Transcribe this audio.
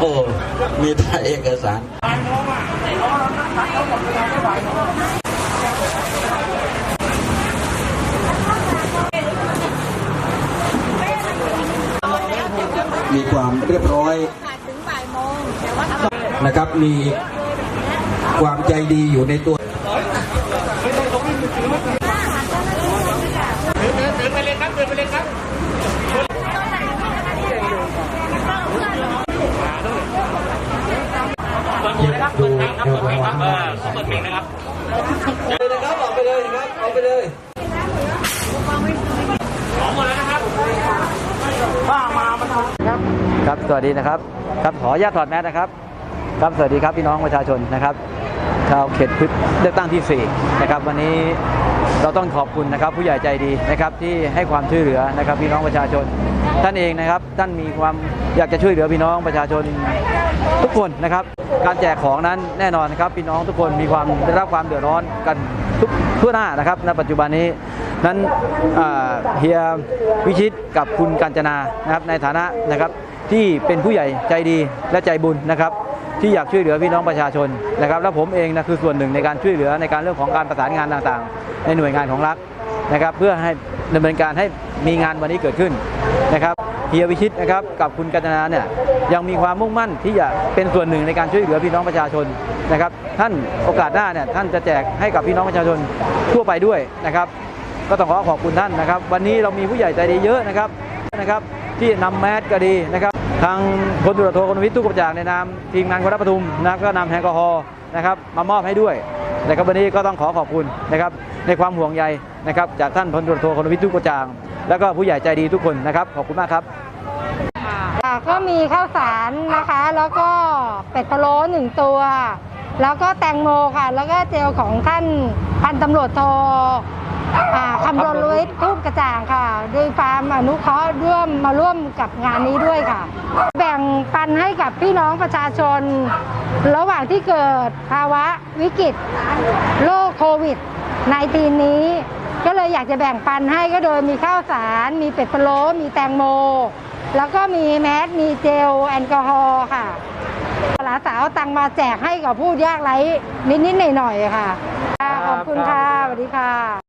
โอ้มีแต่เอกสารมีความเรียบร้อยนะครับ มีความใจดีอยู่ในตัว เลยนะครับออกไปเลยครับออกไปเลยครับสวัสดีนะครับ ครับขออนุญาตถอดแมสนะครับ ครับสวัสดีครับพี่น้องประชาชนนะครับชาวเขตพืชเลือกตั้งที่4นะครับวันนี้เราต้องขอบคุณนะครับผู้ใหญ่ใจดีนะครับที่ให้ความช่วยเหลือนะครับพี่น้องประชาชน ท่านเองนะครับท่านมีความอยากจะช่วยเหลือพี่น้องประชาชนทุกคนนะครับ การแจกของนั้นแน่นอนนะครับพี่น้องทุกคนมีความได้รับความเดือดร้อนกันทุกทั่วหน้านะครับณปัจจุบันนี้นั้นเฮียวิชิตกับคุณกัญจนานะครับในฐานะนะครับที่เป็นผู้ใหญ่ใจดีและใจบุญนะครับ ที่อยากช่วยเหลือพี่น้องประชาชนนะครับ และผมเองนะคือส่วนหนึ่งในการช่วยเหลือในการเรื่องของการประสานงานต่างๆ ในหน่วยงานของรัฐนะครับ เพื่อให้ดำเนินการให้มีงานวันนี้เกิดขึ้นนะครับ เฮียวิชิตนะครับกับคุณกัญนาเนี่ยยังมีความมุ่งมั่นที่จะเป็นส่วนหนึ่งในการช่วยเหลือพี่น้องประชาชนนะครับ ท่านโอกาสหน้าเนี่ยท่านจะแจกให้กับพี่น้องประชาชนทั่วไปด้วยนะครับ ก็ต้องขอขอบคุณท่านนะครับ วันนี้เรามีผู้ใหญ่ใจดีเยอะนะครับนะครับ ที่นำแมสก็ดีนะครับ ทางพลตุรโทคนวิทย์ทุกกระจ่างในนามทีมงานคนรัปทุมนะก็นำแอลกอฮอล์นะครับมามอบให้ด้วยนะครับวันนี้ก็ต้องขอขอบคุณนะครับในความห่วงใยนะครับจากท่านพลตุรโทคนวิทย์ทุกกระจ่าง แล้วก็ผู้ใหญ่ใจดีทุกคนนะครับ ขอบคุณมากครับก็มีข้าวสารนะคะ แล้วก็เป็ดพะโล้หนึ่งตัว แล้วก็แตงโมค่ะ แล้วก็เจลของท่านพันตำรวจโทอ่าคำรณวิทย์ทูปกระจ่างค่ะ ด้วยความอนุเคราะห์ร่วมมาร่วมกับงานนี้ด้วยค่ะ แบ่งปันให้กับพี่น้องประชาชน ระหว่างที่เกิดภาวะวิกฤตโรคโควิด -19 นี้ ก็เลยอยากจะแบ่งปันให้ก็โดยมีข้าวสาร มีเป็ดพะโล้มีแตงโม แล้วก็มีแมสมีเจลแอลกอฮอล์ค่ะหลานสาวตังมาแจกให้กับผู้ยากไร้นิดๆหน่อยๆค่ะขอบคุณค่ะสวัสดีค่ะ